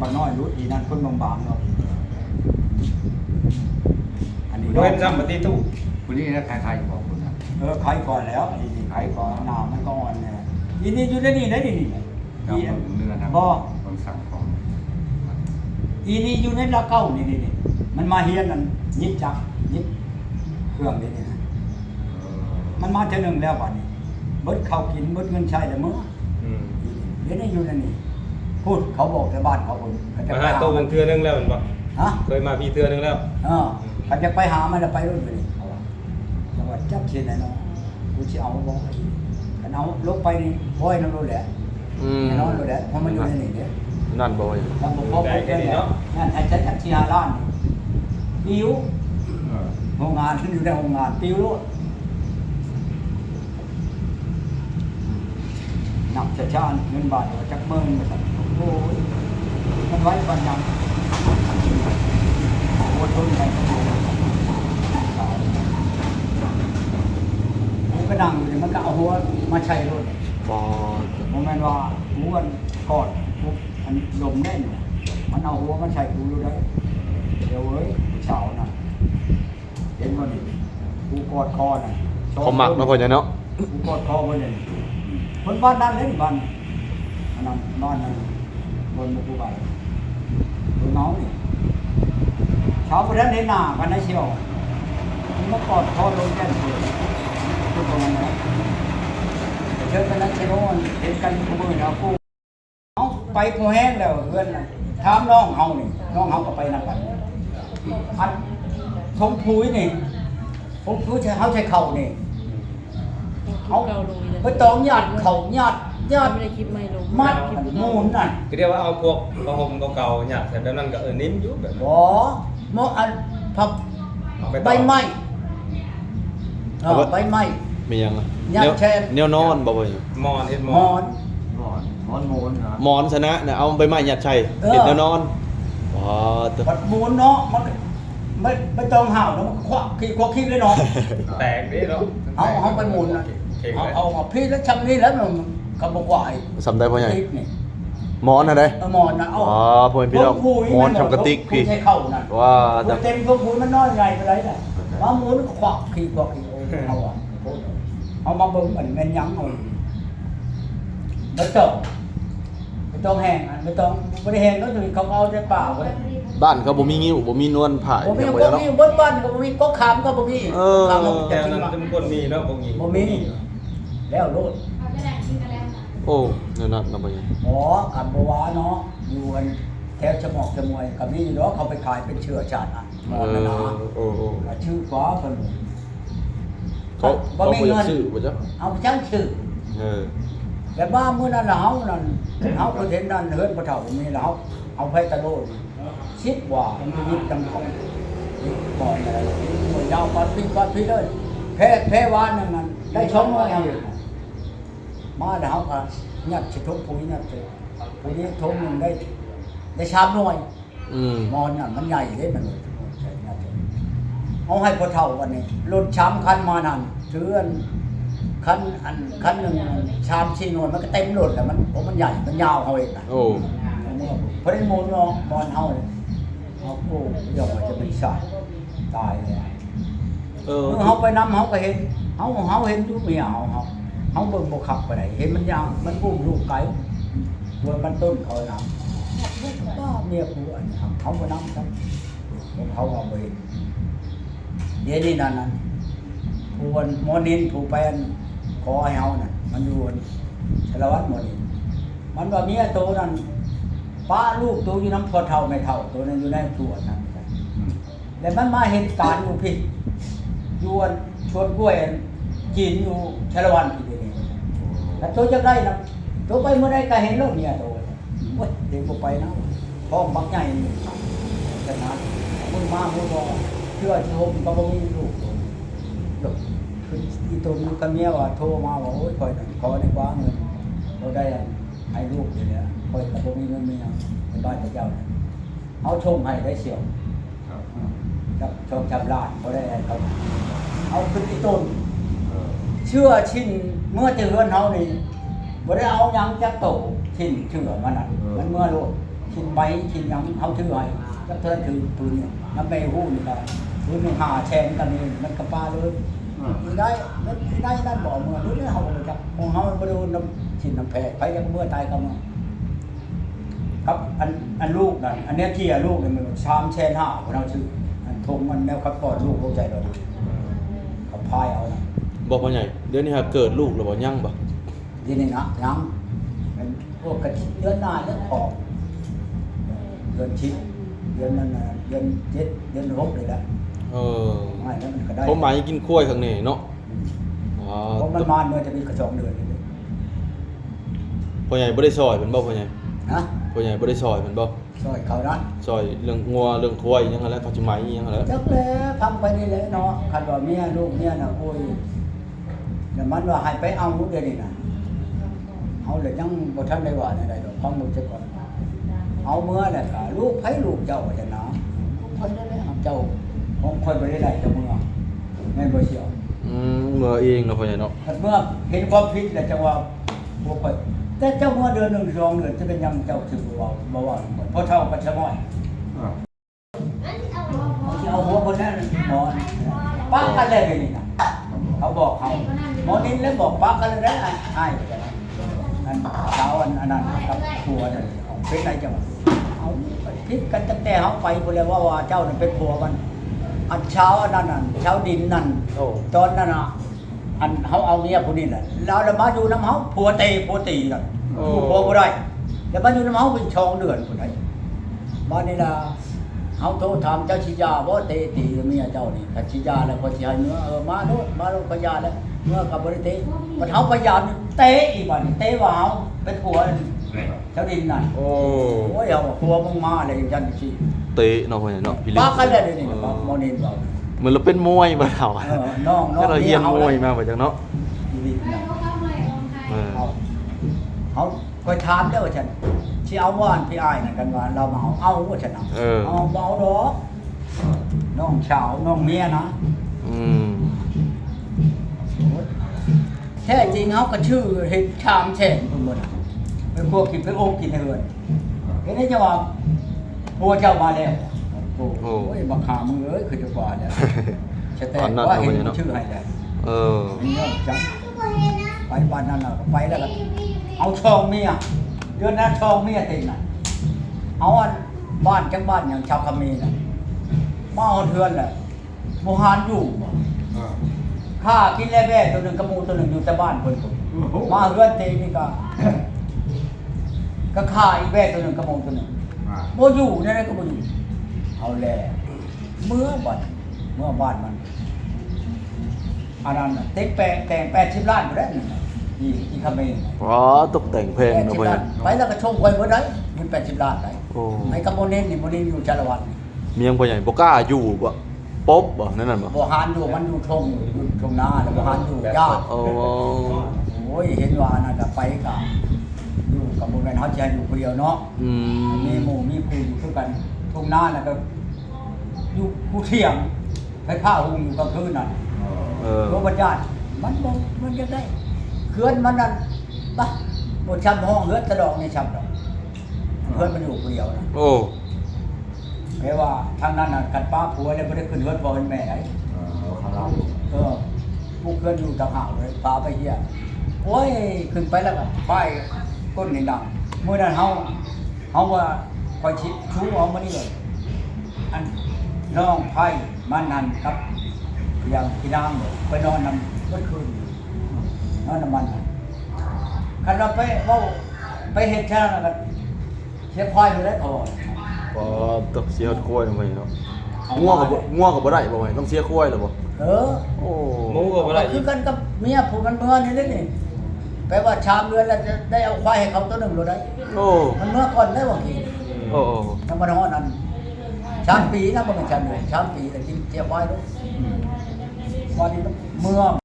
ปะน้อยรู้อีนั่นคนบางๆเนาะอันนี้บ่เห็นซ้ำปฏิทุกคุณนี่นะใครๆบอกคุณนะเออใครก่อนแล้วไอ้นี่ใครก่อนหน้ามันก็อ่อนเนี่ยอีนี่อยู่ในนี่ได้ดินี่เราอีเนื้อนะบ่คนสั่งของอีนี่อยู่ในละเก้านี่นี่นี่มันมาเฮียนนั่นยิบจักยิบเครื่องนี่นี่นะมันมาเท่านึงแล้วบัดนี้เบิดข้าวกินเบิดเงินใช้แล้วมื้ออืมเดี๋ยวนี้อยู่ในนี่ พูดเขาบอกแต่บ้านเขาคนเขาจะมาไปหาหาโตวเป็นเทื่อนึงแล้วแม่นบ่ฮะเคยมาพี่เทื่อนึงแล้ว เออเขาจะไปหามันแล้วไปรุ่นไปนี่เขาว่าจังหวัดจับเชียนไหนเนาะกูจะเอาบอกกันเอาลงไปนี่บ่อยนั่นรู้แหละอืมแน่นอนรู้แหละเพราะมันอยู่ในนี่เด้นั่นบ่อยแล้วผมพบไปแล้นั่นแท้ชัดชัดชีฮาล้านปิวเออโรงงานที่อยู่ในโรงงานปิวโลดนับชาชาญเงินบาทว่าจักเมืองมาสั่น โอ้ยมันไว้ปันยังโอ้ทนไปผมก็นั่งอยู่นี่มันก็เอาหัวมาใช้รถบ่ผมแม่นว่าหัวกอดปุ๊บอันลมได้เนี่ยมันเอาหัวมันใช้กูรู้ได้เดี๋ยวเว้ยผู้สาวน่ะเห็นบ่นี่กูกอดคอน่ะเขามักเนาะพ่อใหญ่เนาะ กูกอดคอบ่เนี่ยคนบ้านนั้นเลยบ้านอันนั้นนอนนั่น บนมากูไปดูน้องนี่ช้าพระท่านเห็นหน้ากันนะเชียวมันมากอดคอลงแก้มเลยทุกคนนะเชิญกันนะเชโนเห็นกันขมือนะกูเอาไปกูแห้งแล้วเพื่อนถามน้องเฮานี่น้องเฮาก็ไปนำกันอันทงพุ้ยนี่ทงพุ้ยใช้เฮาใช้เข่านี่เอาไปตองหยาดเข่าหยาด ยาดไม่ได้คลิปไม่ลงมัดคลิปมูนนั่นก็เรียกว่าเอาพวกผ้าห่มเก่าๆหยัดใส่แบบนั้นก็เออนิ่มอยู่แบบนั้นบ่หมออันพับเอาไปใบต่อไม้เออใบไม้ มียังอะยัดแนวแชร์แนวนอนบ่บ่อยหมอนเฮ็ดหมหมออนน หมอนหมอนโมนนะหมอนชนะเนี่ยเอาใบไม้ยัดใส่เออเห็นแนวนอนว้าตัวพัดมูนเนาะมันก็ไม่ไม่ต้องห่าวแล้วมันก็ควักขี้ควักขี้เลยเนาะ แตกเด้เนาะเอาเอาไปหมุนนะเข่งเอาเลยเอามาพี่แล้วชำนี้แล้วมัน กระบอกไหวายสำได้พ่อใหญ่ติ๊กนี่หมอนอะไรเอาหมอนนะเอาอ๋อพ่อแม่พี่น้องพวคุยหมอนทำกระติกพี่คุยใช้เข้านั่นว่าพวแต่กเต็มพวกคุยมันน้อยไงไปไรน่ะว่าหมุนขวักขี้ขวักขี้โอ้ยเอาอะเอามาเบิ่งมันแม่นยังเอาไม่ต้องไม่ต้องแห้งอันไม่ต้องไม่ได้แห้งก็คือเขาเอาแต่เปล่าไว้บ้านเขาบ่มีงิ้วบ่มีนวลผ่าบ่มีอย่างบ่บ่เนาะมีเบิ้บ้านก็บ่มีก็ขามก็บ่มีเออขามก็แต่จะนั้นมาทุกคนมีเนาะพวกนี้บ่มีแล้วโลด โอ้แนวนั้นเนาะพ่อใหญ่หมอกับบัวเนาะอยู่กันแถวชะมอกชะมวยกับนี่เนาะเขาไปขายเป็นเชื้อชาติอะหมอนะนะโอ้โอ้ก็ชื่อฟ้าเพิ่นเขาบ่เขามีบ่อยาเงิกนซื้อบ่จ๊ะเอาไปจังชื่อเออแต่บ้ามื้อนั้นน่ะเฮานั่นเฮาก็เห็นนั่นเฮือนบ่เฒ่ามีแล้วเฮาเอาไปตะโลดคิดว่ามันมีจังของบ่อนอะไรบ่ยาวปัดพี่ปัดพี่เลยแพ้แพ้วานนั่นนั่นได้ชมว่าอย่าง มาแล้วเฮาก็ยัดสิทุกปุ๋ยยัดสิปุ๋ยนี้ทงหนึงได้ ได้ชามหน่วยอืมมอนน่ะมันใหญ่เลยมันเอาให้พอเท่าวันนี้รถชามคันมานั่นถืออันคันอันคันหนึ่งชามชีนวนมันก็เต็มรถแล้วมันเพราะมันใหญ่มันยาวเขาเองนะโอ้เพราะได้มูลเนาะบอลเฮาเลยเขาโก้ยอมจะเป็นสายตายเลยเออเมื่อเฮาไปนำเฮาก็เห็นเฮาเฮาเห็นทุกเมียเฮาเฮา เฮาเบิ่งบ่ขับไปไหนเห็นมันยางมันปุ้มลูกไก่ตัวมันต้นเขานำบ้าเมียกูอันนี้ครับเขาบ่นำครับผมเขาเอาไปเห็นเดี๋ยวนี้นั่นนั่นผู้วันหมอนินผู้แปนขอให้เฮานั่นมันอยู่อันสารวัตรหมอนินมันว่าเมียโตนั่นป้าลูกตัวอยู่น้ำพอเท่าไม่เท่า ตัวนั้นอยู่ในสวนนั่นอืมแล้วมันมาเห็นการอยู่พี่อยวนชวนกล้วยอัน จีนอยู่ชาละวันพี่เดี๋ยวนี้แล้วตัวจะได้นะตัวไปเมื่อใดก็เห็นโลกเนี่ยตัวโอ้ยเด็กบ่ไปนะพ่อบักใหญ่นี่ขนาดมึงมามึงบ่เชื่อชมก็บ่มีลูกลูกคืออีตัวนี้ก็เมียว่าโทรมาว่าโอ้ยคอยนั่นขอได้กว่าเงินเราได้อันให้ลูกอยู่เนี่ยคอยก็บ่มีเงินมีหยังในบ้านแต่เจ้าเนี่ยเอาชมให้ได้เสียวครับครับชมชำลาดเขาได้เขาเอาขึ้นที่ต้น เออเชื่อชิ้นเมื่อเจอเฮือนเฮานี่บ่ได้เอาหยังจักโตชิ้นเชื่อมันน่ะมันเมื่อโลดอชิ้นใบชิ้นหยังเขาถือให้ก็เทินถือปืนเนี่ยน้ำแม่หู้นี่ก็ปืนหนึ่งหาแชนกันนี่มันกระปาเลยเออมีได้มันมีได้ด้านบ่อเมืองนี่เขาไปจับของเขาไปดูน้ำชิ้นน้ำแพร่ไปยังเมื่อตายกันมาครับอันอันลูกนั่นอันเนี้ยที่อะลูกเนี่ยมันชามแชนห้าของเราชื่ออันทงมันแล้วครับก่อนลูกลูกใจเราดูเขาพายเอานะ บอกพ่อใหญ่เดี๋ยวนี้ฮะเกิดลูกหรือบ่ยังบ่ทีนี้นะยังเป็นพวกกระชิเดือนหน้าเดือนออกเดือนชิดเดือนนั้นน่ะเดือนเจ็ดเดือนหกเลยละเออไม่แล้วมันก็ได้ผมหมายกินกล้วยข้างนี้เนาะอืมอ๋อเพราะมันมาเมื่อจะมีกระจองเดือนเลยพ่อใหญ่บ่ได้ซอยเพิ่นบ่พ่อใหญ่นะพ่อใหญ่บ่ได้ซอยเพิ่นบ่ช่วยเขานะซอยเรื่องงัวเรื่องควายอิหยังหั้นแหล้วเขาสิไหมอิหยังหั้นแหล้วจักแล้วทำไปนี่เลยเนาะคันว่าเมียลูกเมียน่ะโอ้ยแต่ มันว่าให้ไปเอาลูกเดียวนี่นะเอาเลยยังบ่ทันได้ว่าอะไรดอกฟังมึงซะก่อนเอาเมื่อน่ะก็ลูกไผลูกเจ้าว่าจะนะลูกไผได้แล้วเจ้าของคนบ่ได้ได้เจ้าเมืองแม่นบ่เชียวอืมเมื่อเองเนาะพ่อใหญ่เนาะคันเมื่อเห็นความผิดแล้วจังว่าบ่ค่อยแต่เจ้าเมื่อเดือนหนึงสองเดือนจะเป็นยังเจ้าถือว่าบ่ว่าเพราะเท่ากันชะม้อยเออสิเอาหัวคนนั้นหมอนป้ากันเลยเดี๋ยวนี่นะเขาบอกเขาห มอนินแล้วบอกป้ากันเลยนะไอ้อันเช้าอันอันนั้นกับผัวนั่นเอาเป็นไรจังหวะเอาพิดกันตั้งแต่เขาไปพูดเลยว่าว่าเจ้านั่นเป็นผัวมัน อันเช้าอันนั้นน่ะเช้าดินนั่นโอ้ตอนนั้นน่ะอันเขาเอาเมียผู้นี้แหละแล้วเรามาอยู่น้ำเขาผัวเตะผัวตีกันอยู่ผัวบ่ได้แล้วมาอยู่น้ำเขาเป็นชองเดือนผู้ใดบ้านนี้ล่ะ เขาโทรถามเจ้าชิยาบ่เตะตีเมียเจ้านี่ถ้าชิยาแล้วก็สิให้เนื้อเออมาโน่นมาโน่นพยาแล้วเมื่อกับบริเตะมันเขาพยายามเตะอีกบัดนี้เตะว่าเขาเป็นผัวเจ้าดินนั่นโอ้โอ้ยเอาผัวมึงมาอะไรอย่างนั้นสิเตะเนาะพ่อใหญ่เนาะพี่ลิป้ากันเลยเดี๋ยวนี่ป้าโมนินบอกเหมือนเราเป็นมวยบ่เฒ่าเออน้องน้องถ้าเราเฮียนมวยมาบ่จังเนาะชีวิตน่ะเออเอาเขาคอยถามเด้อว่าฉัน ที่เอาว่านพี่อ้ายนั่นกันว่าเรามาเอาเอาว่าฉันเอาเออ เอาเบาดอกน้องสาวน้องเมียนะอืมแท้จริงเขาก็ชื่อเห็ดชามแฉ่งคนบนเป็นพวกกินเป็นโองกินเฮือนเห็นได้จะว่าพัวเจ้ามาแล้วโอ้โหบักขามึงเอ้ยคือจะกว่าแล้วจะแต่ว่าเห็นชื่อให้แล้ว เออเนี่ยจังไปบ้านนั้นน่ะไปแล้วก็เอาช่องเมีย เดือนนั้นช่องเมียเต็งน่ะเอาอันบ้านจังบ้านอย่างชาวคำมีน่ะมาเอาเทือนแหละโมหานอยู่บ่เออข้ากินแล้วแม่ตัวหนึ่งกระมูตัวหนึ่งอยู่แต่บ้านคนผมมาเฮือนเตงนี่ก็ ก็ฆ่าอีกแม่ตัวหนึ่งกระมูตัวหนึ่งอ่าโมอยู่เนี่ยนะก็โมอยู่เอาแล้วเมื่อบัดเมื่อบ้านมันอันนั้นน่ะเต็กแปลงแต่งแปดสิบล้านอยู่แล้วนี่น่ะ อีอีคาเมนอ๋อตกแต่งเพลงนะสิบพ่อล้าญ่นไปแล้วก็ชมคอยเมื่อได้เงินแปดสิบล้านได้โอ้ไอ้กระโมเน้นนี่โมเน้นอยู่จารวันเมียงพ่อใหญ่บ่กล้าอยู่บ่ป๊บบ่นั่นน่ะบ่บ่หานอยู่มันอยู่ทงอยู่ทงนาแล้วบ่หานอยู่ญาติโอ้โอ้ยเห็นว่าน่าจะไปกับอยู่กับโมเมนเขาจะอยู่คนเดียวเนาะ อืมมีหมู่มีครูอยู่คือกันทุ่งนาน่ะก็อยู่ผู้เที่ยงไปผ้าหุงอยู่กลางคืนน่ะเออ โรงพยาบาลมันบ่มันจะได้ เคลื่อนมันนั่นปะบนชั้นห้องเฮือนตะดอกในชั้นดอกเพื่อนมันอยู่คนเดียวนะโอ้แปลว่าทางนั้นน่ะกันป้าผัวเลยไม่ได้ขึ้นเฮือนพ่อเฮือนแม่ไหนเออเขาเราเออผู้เคลื่อนอยู่ต่างหากเลยพาไปเฮียโอ้ยขึ้นไปแล้วก็ไปก้นนี่ดังเมื่อนั้นเฮาเฮาว่าคอยชิชูเอามานี่เลยอันน้องไผ่มันนั่นครับอย่างพี่นางเนี่ยไปนอนนำเมื่อคืน นอนน้ำมันคันเราไปเว้าไปเฮ็ดแท้นั้นก็เสียควายไปแล้วพอบ่ตกเสียควายเนาะพ่อใหญ่เนาะง่วงก็บ่ง่วงก็บ่ได้บ่พ่อใหญ่ต้องเสียควายแล้วบ่เออโอ้หมูก็บ่ได้คือกันกับเมียผู้มันเมื่อนี่นี่แปลว่าชามเดือนแล้วจะได้เอาควายให้เขาตัวหนึ่งเลยได้ โอ้มันเมื่อก่อนได้ว่กี่โอ้ น้ำมันฮ้อนั้นชามปีนะมันเป็นชามเดือนชามปีแต่กินเจียควายด้วยวันนี้เมื่อ